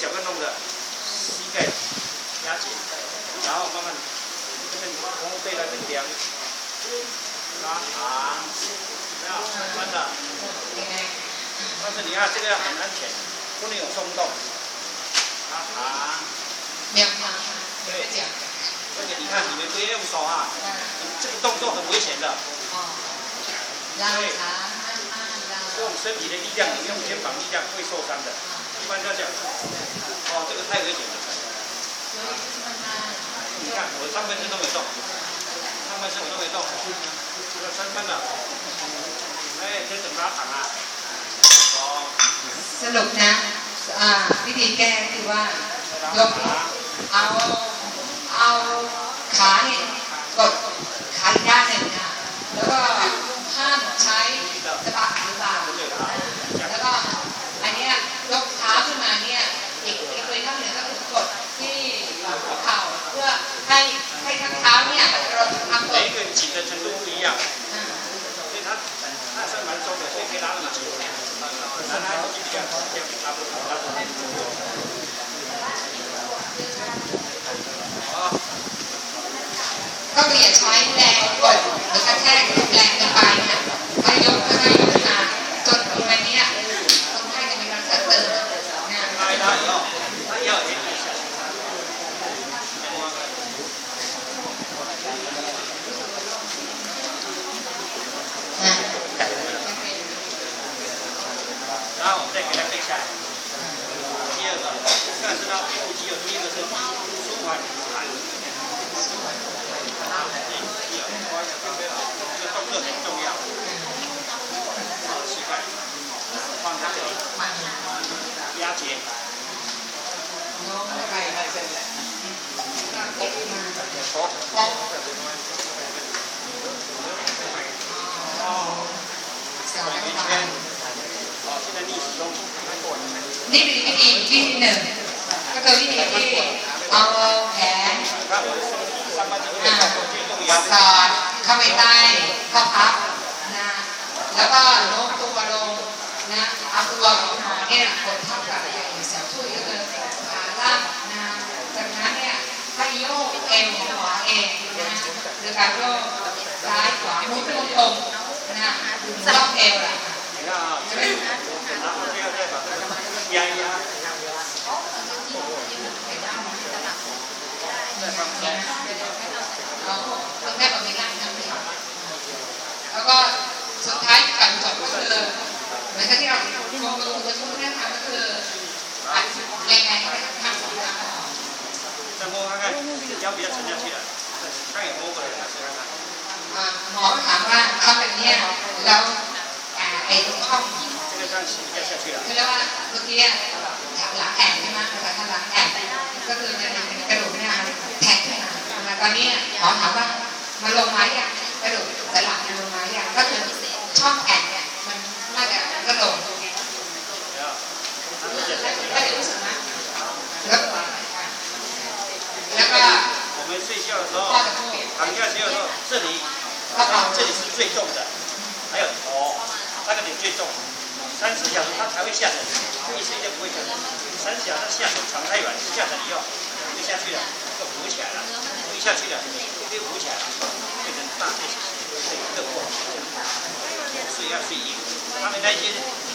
脚要弄的，膝盖压紧，然后慢慢，这个从背来，这凉，拉长，不要慢的。但是你要这个要很安全，不能有冲动。拉长，凉凉。对。这个你看，你们不要用手啊，这个动作很危险的。哦。拉长，拉拉拉。这身体的力量，你用肩膀力量，会受伤的。一般要讲，哦，这个太危险了。你看我上半身都没动，上半身我都没动，这个三分的，哎，这怎么拉长啊？哦， สรุปนะอ่าวิธีแก้คือว่ายกเอาเอาขาเนี่ยกดขาอีกด้านหนึ่งนะแล้วก็ ก็เปลี่ยนช้อยแรงกดหรือกระแทกแรงเกินไปนะไม่ยกก็ให้ นี่เป็นวิธีที่หนึ่งก็คือวิธีที่เอาแขนสอดเข้าไปใต้ข้อพับนะแล้วก็โน้มตัวลงนะเอาตัวของหาเนี่ยกดทับกับอย่เสียช่วยก็คือขาล่างนะจากนั้นเนี่ยให้โยกเอว นะคะก็ซ้ายขวามุดเปตรงๆนะงล็อกเอวะยังยัอบบนี้แล้วก็สุดท้ายก่อนจบก็คือเหมือนกับที่เรามองกระดูกจะช่วยแรกทำก็คือยังไงทำสองทางสมองกันเจะาเบียร์สัเบียร์ หมอถามว่าเขาเป็นเนี่ยแล้วไอ้ตรงช่องคือแล้ยว่าเมื่อกี้หลังแอนใช่ไหมภาษาไทยหลังแอนก็คือเนกระดูกเนี่ยแทงขึ้นมาตอนนี้หมอถามว่ามันลงไหมอะกระดูกสันหลังมันลงไหมอะก็คือช่อง 下沉，这一睡就不会下沉。三十小时下沉长太远，下沉以后就下去了，就浮起来了，浮下去了，就浮起来了，变成大背睡热过。睡要睡硬，他们那些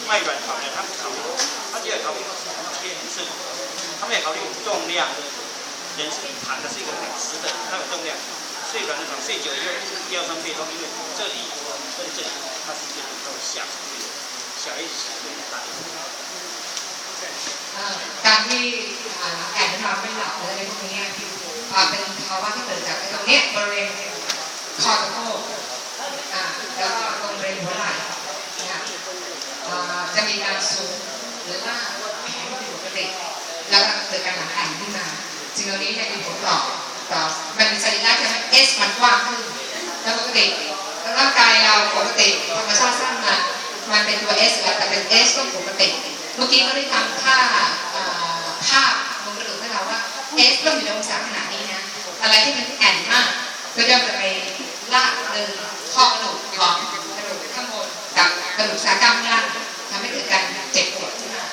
卖软糖的，他不考虑，他就要考虑天是，他们也考虑重量。人是躺的是一个很直的，它有重量。睡软的床睡久以后腰酸背痛，因为这里跟这里它是这里都会下沉，小 การที่แอบนอนไม่หลับอะไรพวกนี้เป็นภาวะที่เกิดจากตรงนี้บริเวณคอตะโพกแล้วก็ตรงบริเวณหัวไหล่จะมีการสูงหรือว่าแข็งผิดปกติแล้วก็เกิดการหลังแอนขึ้นมาจริงเล่านี้เนี่ยมีผลต่อต่อมันสรีระจะให้เอสมันกว้างขึ้นแล้วปกติร่างกายเราปกติธรรมชาติสร้างมา มันเป็นตัวเอสแล้วแต่เป็นเอสก็ปกติ เมื่อกี้เขาได้ทำท่าเอ่อภาพบนกระดูกให้เราว่าเอสต้องอยู่ในองศาขนาดนี้นะ อะไรที่มันแอนมากก็จะไปลากดึงข้อกระดูกของกระดูกข้างบนกับกระดูกสากล้ามล่างทำให้เกิดการเจ็บปวดขึ้นมา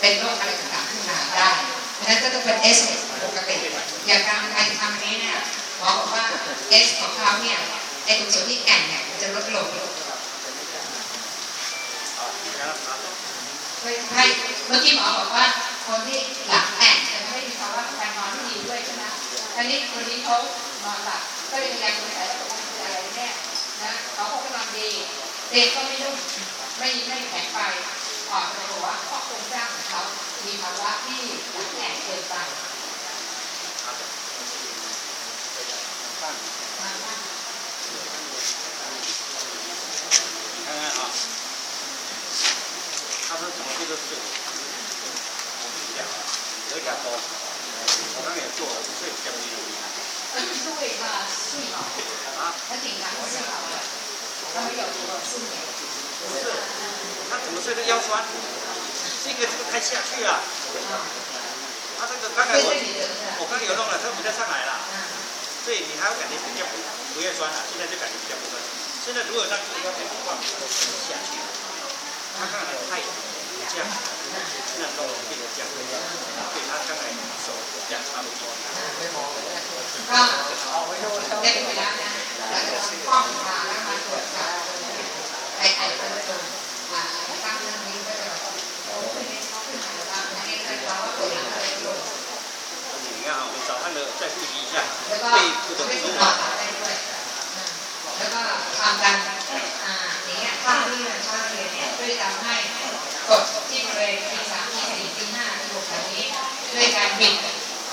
เป็นโรคอะไรต่างๆนมาได้เพราะฉะนั้นก็ต้องเป็น S ปกติอย่างการใครทำอันนี้เนี่ยหมอบอกว่า S ของเขาเนี่ยไอ้ตรงส่วนที่แก่นเนี่ยมันจะลดลง ใช่เมื่อกี้หมอบอกว่าคนที่หลังแต่งจะไม่มีภาวะการนอนที่ดีด้วยใช่ไหมอันนี้คนนี้เขานอนหลับก็เลยพยายามดูแลแล้วบอกว่าเป็นอะไรเนี่ยนะเขาก็นอนดีเด็กก็ไม่นุ่มไม่ไม่แข็งไปออกไปบอกว่าข้อบครงสร้าง 就是，为那树苗啊，它顶梁是好的，它没有多树。不是，它怎么睡的腰酸？这个这个太下去啊。他、啊、这个刚才我我刚有弄了，他不再上来了。对，你还会感觉比较不不越酸了、现在就感觉比较不酸。现在如果让这个天气放下去，他刚才太阳。这样，那弄变成这样，对他刚才手这样差不多。 ก็ได้ไปแล้วนะเราจะทำข้อมูลมาแล้วมาตรวจจับไอ้ไอ้ตัวตรงอ่ากล้ามเนื้อนี้ก็จะแบบโอ้ขึ้นในท้องขึ้นมาบ้างอันนี้เป็นภาวะปวดหลังอะไรลง 你看啊，我们早上的再复习一下 แล้วก็ 背部的 ไม่ 不 ถู 舒 กนอน 服。 หลับได้ด้วยแล้วก็ทำกันอ่าอย่างเงี้ยข้างที่มันข้างเรียนเนี่ยช่วยทำให้ กดที่บริเวณทีสามทีสี่ทีห้าทีหกแบบนี้ด้วยการบิด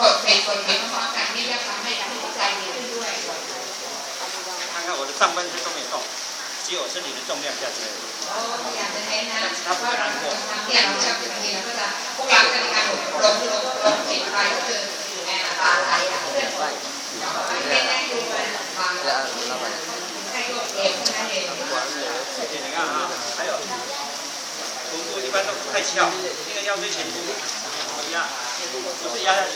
กดบิดกดบิดพร้อมๆกันนี่จะทำให้การหายใจดีขึ้นด้วย 看看我的上半身都没动，只有身体的重量下去而已。 โอ้อยากจะเน้นนะว่าเราทำเนี่ยเราชอบเป็นทีเราก็จะพวกเราจะมีการหลงหลงหลงหลงผิดไปก็คือแอบตาไหลอ่ะเพื่อนไม่ได้ดูมันฟังแล้วให้โยกเองนั่นเอง 而且你看啊，还有 臀部一般都不太翘，那个腰椎前部一样，不是压下去，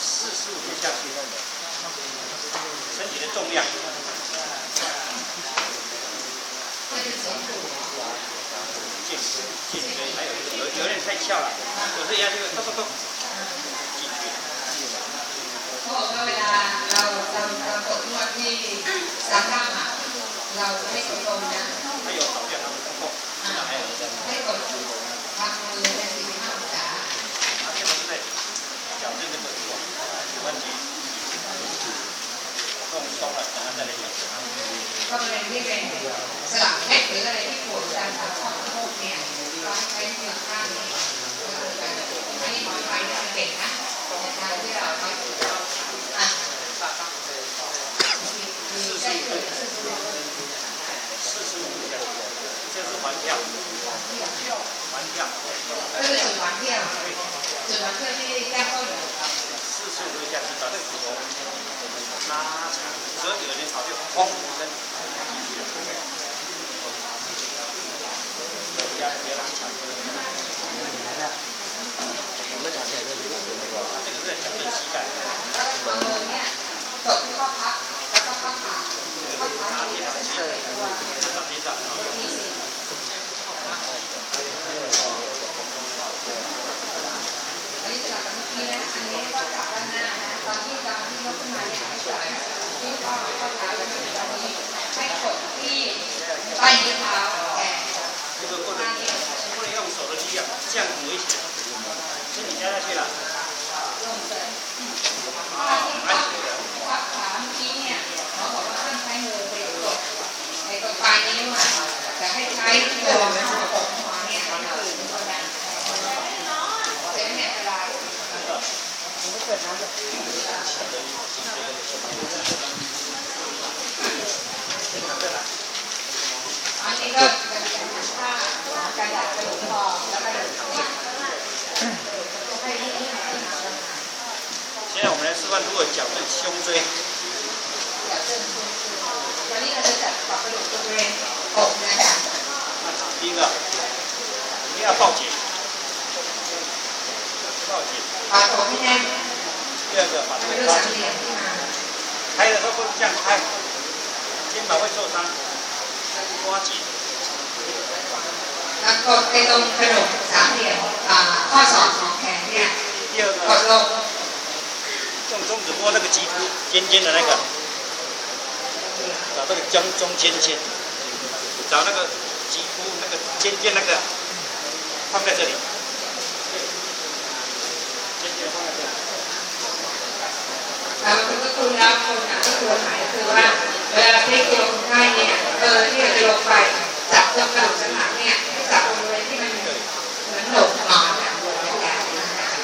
四十五度下去，身体的重量。 ไม่ได้สองตัว 颈颈椎还有有有点太翘了，有时压下去咚咚咚进去。 เขาบอกว่าเวลาเราเราเรากดนวดที่สามข้างอ่ะเราไม่กดลงนะ 还有手脚他们不动，现在还有在， ให้กดทางมือในสี่สิบห้าอง ก็เป็นที่เป็นสลับเล็กหรืออะไรที่ปวดตามขาข้อโคกเนี่ยก็ให้ใช้มือข้างนี้ก็คือการอันนี้หมอไฟเนี่ยเก่งนะในการที่เราไปอะมีได้เกิดขึ้น 就是还票，还票，这个是还票，只还票去加购的。四十五家是找对股东，拉长，所以有人炒就轰一声。Thank you. อกี้นะอันนี้ก็กลับด้านหน้านะตอนที่ตอนที่ยกขึ้นมาเนี่ยให้กดที่ข้อข้อเท้าแล้วก็ตอนนี้ให้กดที่ใต้นิ้วเท้าแขน 这个不能不能用手的力量，这样很危险，身体压下去了， ลงเลย 好，安全的。 พับขาเมื่อกี้เนี่ยหมอบอกว่าห้ามใช้มือไปกดไอ้ตรงปลายนิ้วอ่ะแต่ให้ใช้ตัวมันสกปรกหัว 现在我们来示范如何矫正胸椎。第一个，一定要报警，报警。好，我们。要把这个拉起来，开的时候不能这样开，肩膀会受伤。抓紧。那个那种那种长点啊，跨手从前面。第二个。用中指摸那个脊突尖尖的那个，找那个将中间尖，找那个脊突那个尖尖那个，放在这里。 แล้วคุณก็คุณรับคนอ่ะที่ควรหมายคือว่าเวลาพลิกตัวคนไข้เนี่ยเออที่เราจะลงไปจับตรงกระดูกสันหลังเนี่ยจับบริเวณที่มันเหมือนหนกหนอนอ่ะบนแขน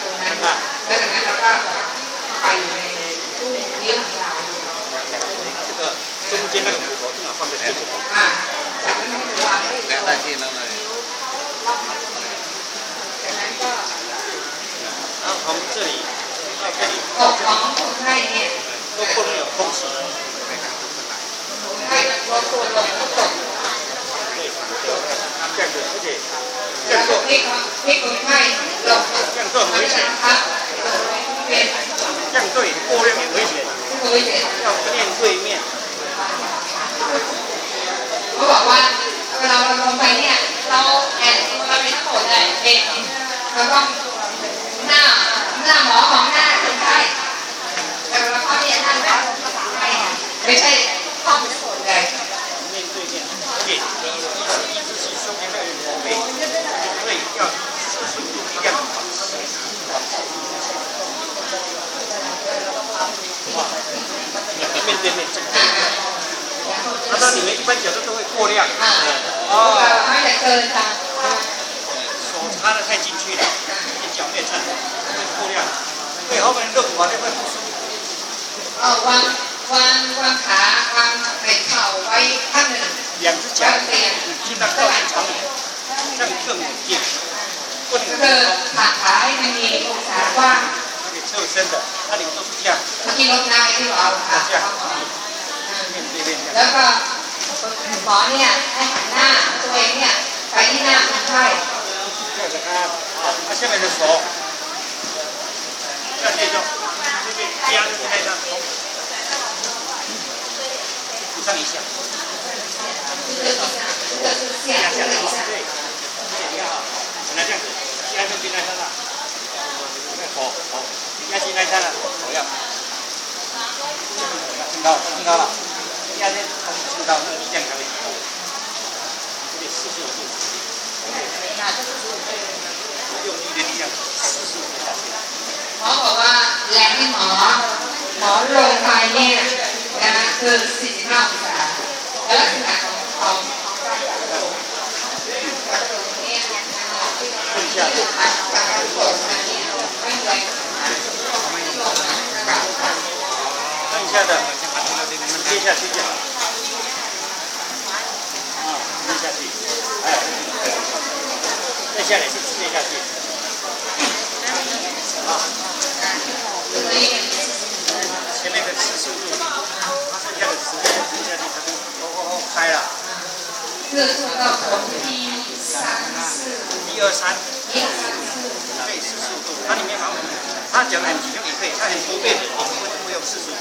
ตรงนั้นแล้วจากนั้นเราก็ไปอยู่ในตู้นิ้วของเรา 这个中间那个骨头正好放在这里。 อ่าจากนั้นมันวางได้ และได้ที่แล้วเลย จากนั้นก็ 然后从这里 到这里 อกของคนไข้เนี่ย 都不能有空气， คนไข้ลดตัวลงก็ตก 对，这样子，而且这 แล้ 样 วก็ 做 พลิกพลิกคนไข้ลง 这样做很危险， ครับเป็น 这样对过量也危险， ผู้วิเศษ 要面对面。 เขาบอกว่าเวลาเราลงไปเนี่ย เราแอนตัวเราเป็นทั้งหมดเลยเป็นเราต้อง 面对面正对。他说你们一般脚都都会过量， อ่าพวกเราไม่แต่เกินตาม 手插的太进去了，你脚面站会过量，对后面的肋骨啊就会不舒服。 เออวางวางวางขาวางไหล่เข่าไว้ข้างหนึ่ง 两只脚尽量靠近长椅，这样更稳健。不能 ก็คือขาขาให้มันมีองศากว้าง 有点侧身的，那你们都是这样， เมื่อกี้ลดได้ที่เราเอาขาเข้ามา 面对面这样。 แล้วก็หมอเนี่ยให้หันหน้าตัวเองเนี่ยไปที่หน้าคนไข้ 这样子看，好，那下面的手要接住，这边压住那张头，补上一下， เลือกที่หน้าเลือกที่เสีย 压 เลื 下 อก 来， ที่ 对，你看好，本来这样子，压住进来上了，那头 头压进来上了，头要，听到听到了，压进听到那个力量才会够，这里四十五度。用力的力量，四十五度下去。 หมอบอกว่าแรงที่หมอ หมอลงไปเนี่ยนะคือ45องศาแล้วลักษณะของของของการกระโดดกระโดดเนี่ยนะคะที่เรา 下的，接下去就好。啊，接下去，哎，再下来就接下去。啊，前面的七十五度，剩下的十个人接下去他哦哦哦开了。热度到火，一三四，一二三，一二三四，对，四十五度，它里面还有。它讲很集中也可以，它很不变的，为什么四十五？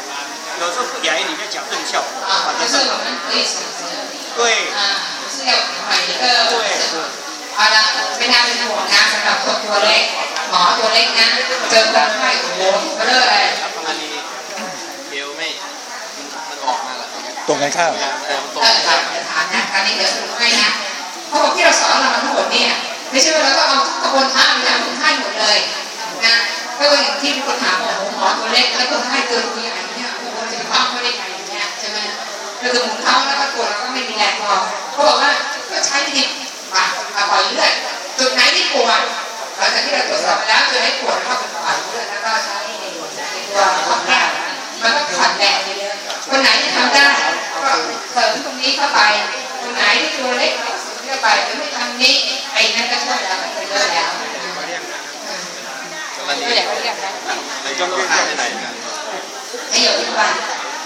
有时候不雅意你就矫正效果，啊，反正就是我们可以选择对啊，就是要买一个เอาละไม่น่าเป็นห่วงนะสำหรับคนตัวเล็ก หมอตัวเล็กนะ เจอคนไข้โอ้โหเบลอเลย อันนี้เอวไม่ มันออกมาแล้ว ตรงกันข้าม เออมันต เอ รง อ ข้าม เดี๋ยวถามนะคราวนี้เดี๋ยวสรุปให้นะเขาบอกที่เราสอนเราทั้งหมดเนี่ย ไม่ใช่ว่าเราต้องเอาทุกกระบวนท่าไปทำคนไข้หมดเลยนะก็อย่างที่มีคนถามบอกโอ้โหหมอตัวเล็กแล้วคนไข้เกินตัวใหญ่ ท้างเขาได้ไงอย่างเงี้ยใช่ไหมเราจะหมุนเข้าแล้วก็ปวดเราก็ไม่มีแรงพอเขาบอกว่าก็ใช้วิธีปะปล่อยเลือดจุดไหนที่ปวดหลังจากที่เราตรวจสอบไปแล้วจุดไหนปวดเข้าไปปล่อยเลือดแล้วก็ใช้ตัวข้อแก้วมันก็ผ่อนแรงไปเลยคนไหนที่ทำได้ก็เสริมตรงนี้เข้าไปคนไหนที่ตัวเล็กก็สูงเข้าไปจะไม่ทำนี้ไอ้นั่นก็ช่วยแล้วมันเยอะแล้วไม่อยากเรียกนะไม่ต้องเรียกที่ไหนกันะให้อยู่ที่บ้าน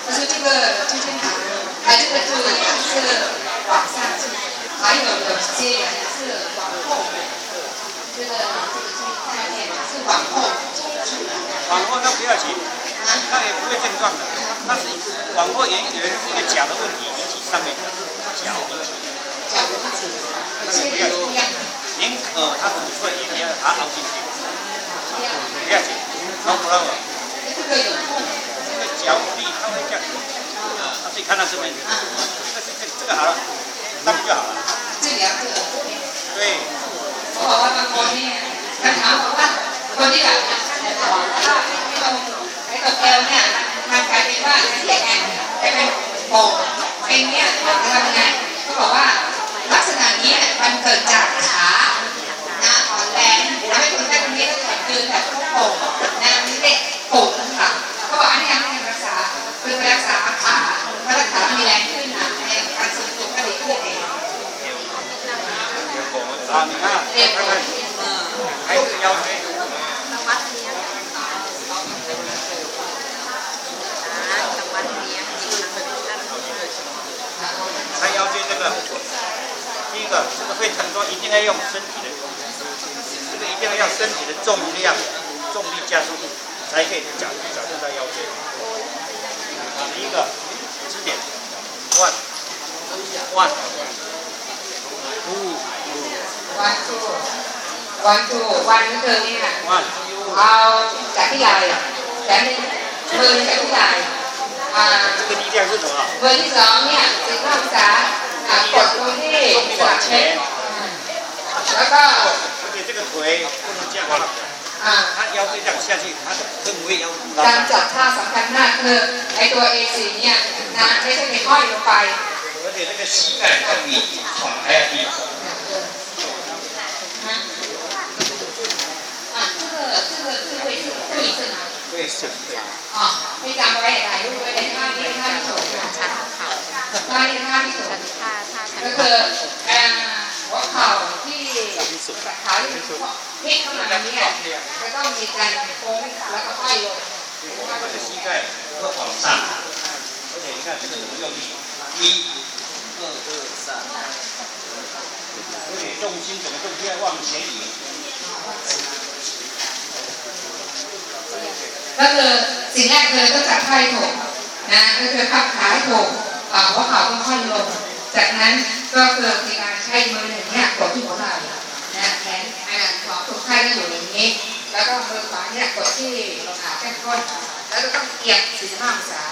就是这个椎间盘，啊，这个是是往上进，还有有些人是往后，这个这个这个概念是往后。往后那不要紧，那也不会症状的。那是往后延延一个脚的问题引起上面的脚引起的。脚的问题，有些人不要紧，您呃，它不顺也不要把它凹进去，不。要紧，no problem。这个有痛，这个脚力它会这样，啊，所以看到这边，这个这这个好了，那不就好了？治疗这个这边。对，เขาบอกว่าบางคนเนี่ยคำถามบอกว่าคนที่แบบไอ้ตรงไอ้ตรงเอวเนี่ยมันกลายเป็นว่าเสียแอนกลายเป็นโป่งเป็นเนี่ยจะทำยังไงเขาบ น 个，第一个这个会疼痛，一定要用身体的，这个一定要用身体的重量、重力加速度，才可以矫矫正到腰椎。啊，第一个支点，one one two วันทูวันทูวันก็คือเนี่ย one เอาจากที่ไหล่แขนหนึ่งมือหนึ่งจากที่ไหล่อ่า 这个力量是什么？ มือที่สองเนี่ยสิบห้าองศาอ่า กดลงที่สลักเพชรอืมแล้วก็ 而且这个腿不能这样放， อ่า 他腰椎这样下去，他的更不会腰拉 การ 长。 จับท่าสำคัญมากคือไอตัว A4 เนี่ยนะไม่ใช่ไปห้อยลงไป 而且这个膝盖要比床还要低。啊，啊，这个这个智慧是注意是哪里？对，是。อ๋อไม่จำไว้ถ่ ข่า ท่านี้ท่าที่ถูก ชันท่าท่าชัน ก็ เข่า คือเอ่อหัวเข่าที่ขาที่พลิกเข้ามาเนี่ยจะต้องมีการโค้งแล้วก็ห้อยลง 这个膝盖会往上，而且你看这个怎么用力？一、二、二、三，而且重心整个重心要往前移。 ก็คือสิ่งแรกคือต้องจับท่าให้ถูกนะก็คือพับขาให้ถูกอ่า หัวเข่าค่อยๆลง จากนั้นก็เกิดมีการใช้มือหนึ่งเนี้ยกดที่หัวไหล่นแขนอันของคนไข้ก็อยู่อย่างนี้ แล้วก็มือขวาเนี่ยกดที่ลงขาแค่ก้นแล้วก็ต้องเอียง45องศา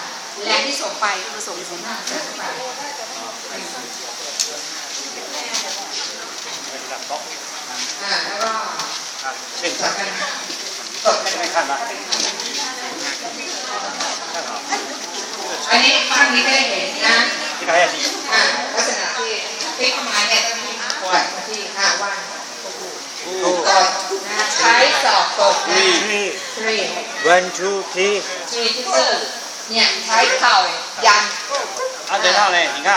แรงที่ส่งไปคือส่ง45องศาไปอ่แล้วก็เนกไม่ขั้นะ อันนี้ภาพนี้ก็ได้เห็นนะ 这个还要低。 อ่าลักษณะที่พลิกเข้ามาเนี่ยต้องมีกดมาที่ห้าวันกดนะใช้ศอกกดนะ three three one two three。 three ที่คือเนี่ยใช้เข่ายัน 啊，等一下呢，你看，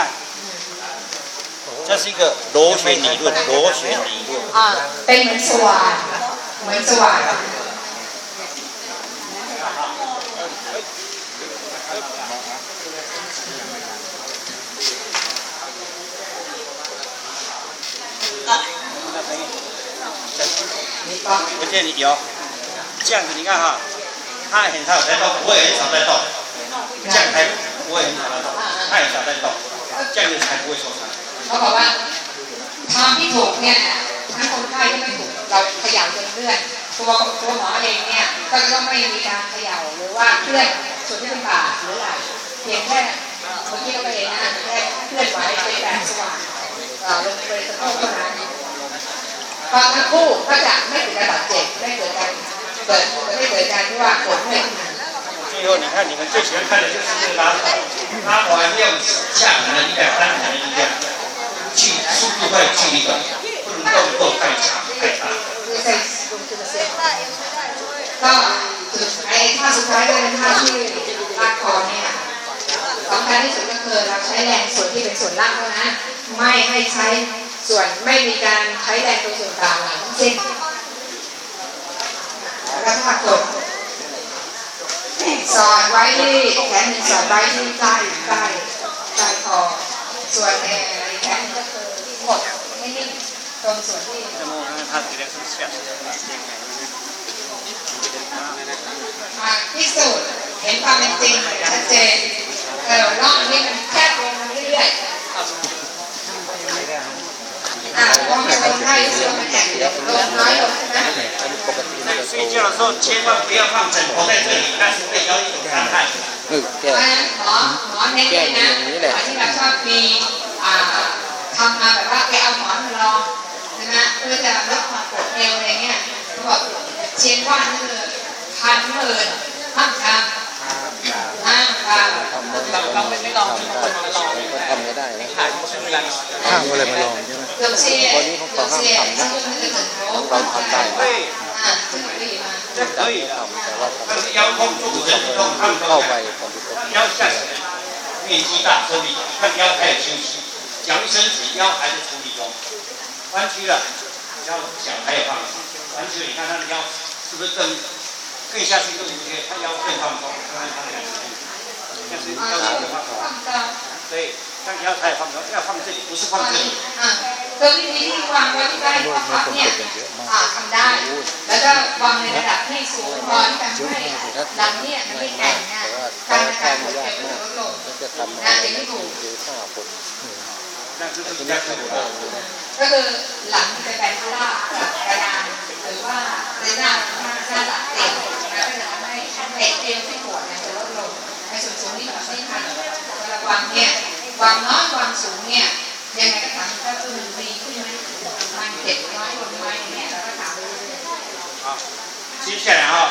这是一个螺旋理论，螺旋理论。 อ่าเป็นเหมือนสว่านเหมือนสว่าน นี่ก็ 而且你有这样子，你看哈，它很少在动，我也很少在动，这样才我也很少在动，它很少在动，这样子才不会受伤。 เขาบอกว่าทางที่ถูกเนี่ยทั้งคนไข้ก็ไม่ถูกเราเขย่าจนเลื่อนตัวตัวหมอเองเนี่ยก็จะต้องไม่มีการเขย่าหรือว่าเคลื่อนส่วนที่เป็นบ่าหรือไหล่เพียงแค่เมื่อกี้เราไปเห็นนะแค่เคลื่อนไหวเป็นแบบสว่างเอ่อลงไปสะโพกเท่านั้น ตอนทั้งคู่ก็จะไม่เกิดการบาดเจ็บไม่เกิดการเกิดไม่เกิดการที่ว่าปวดเมื่อยขึ้นมา 最后你看你们最喜欢看的就是这个拉环，拉环用下盘的力量、单盘的力量，去速度快、距离短，不能动作太长太大。 คือใส่ลงตัวเสียก็สุดไอ้ท่าสุดท้ายก็เป็นท่าที่ลากคอเนี่ยสำคัญที่สุดก็คือเราใช้แรงส่วนที่เป็นส่วนล่างเท่านั้นไม่ให้ใช้ ส่วนไม่มีการใช้แรงตัวส่วนต่างหลังสิ้นแล้วก็กดสอดไว้ที่แขนสอดไว้ที่ใต้ใต้ใต้คอส่วนแขนก็คือกดไม่นิ่งตรงส่วนที่สียพิสูจน์เห็นความเป็นจริงชัดเจนเออร่องนี้มันแคบลงเรื่อยๆ อ่าพอมาคนไข้รู้สึกว่ามันแข็งลงน้อยลงใช่ไหม 在睡觉的时候千万不要放枕头在这里，那是对腰一种伤害。 เออแก้ เพราะฉะนั้นหมอหมอเน้นเลยนะหมอที่แบบชอบมีอ่าทำมาแบบว่าไปเอาหมอนมาลองใช่ไหมเพื่อจะลดความปวดเอวอะไรเงี้ยเขาบอกเชียนว่านี่คือพันหมื่นห้ามทำ ห้ามทำ เราเราไม่ลองมีคนมาลองก็ทำไม่ได้นะ ห้ามอะไรมาลองใช่ไหม 有些有些是用那个枕头放在对，啊，这个可以吗？这可以的。ทำแต่ว่าท 但是腰痛住人痛他们 ำ 都 เข้าไป 看。 คอมพิวเตอร์ 腰下沉，面积大，手臂看腰还有休息，脚一伸直，腰还是处理中，弯曲了，腰脚还有放松，弯曲了，你看他的腰是不是更更下去更不对？他腰更放松，看看他的两个 但是啊，腰更放松，放高。对，像腰才放松，要放这里，不是放这里。 อ่าตัววิธีที่วางไว้ที่ใต้ข้อพับเนี่ยอ่าทำได้ แล้วก็วางในระดับที่สูงพอที่ทำให้หลังเนี่ยมันไม่แข็งอ่ะ แต่ว่า การ แต่ อา ว่า การ แค่ ปวด ไม่ เอวย าก ก็ลดลง มากมันจะทำ น่าจะไม่ถูก คือห้าคน 那就是比 ที 较 นี้ 可 ทำ 能 ได้ 的。 ก็คือหลังจะแบนราบกับกระดานหรือว่าในหน้าหน้าหน้าหลังเตียงแล้วก็จะทำให้เด็กเ ส่วนสูงนี่ประเทศไทยควัมเนี่ยความน้อยความสูงเนี่ยยังไงก็ถามถ้คือมันดีขึ้นไหมมันเจ็ดน้อยลนไหมเนี่ยเราก็ถามชี้แจงอะ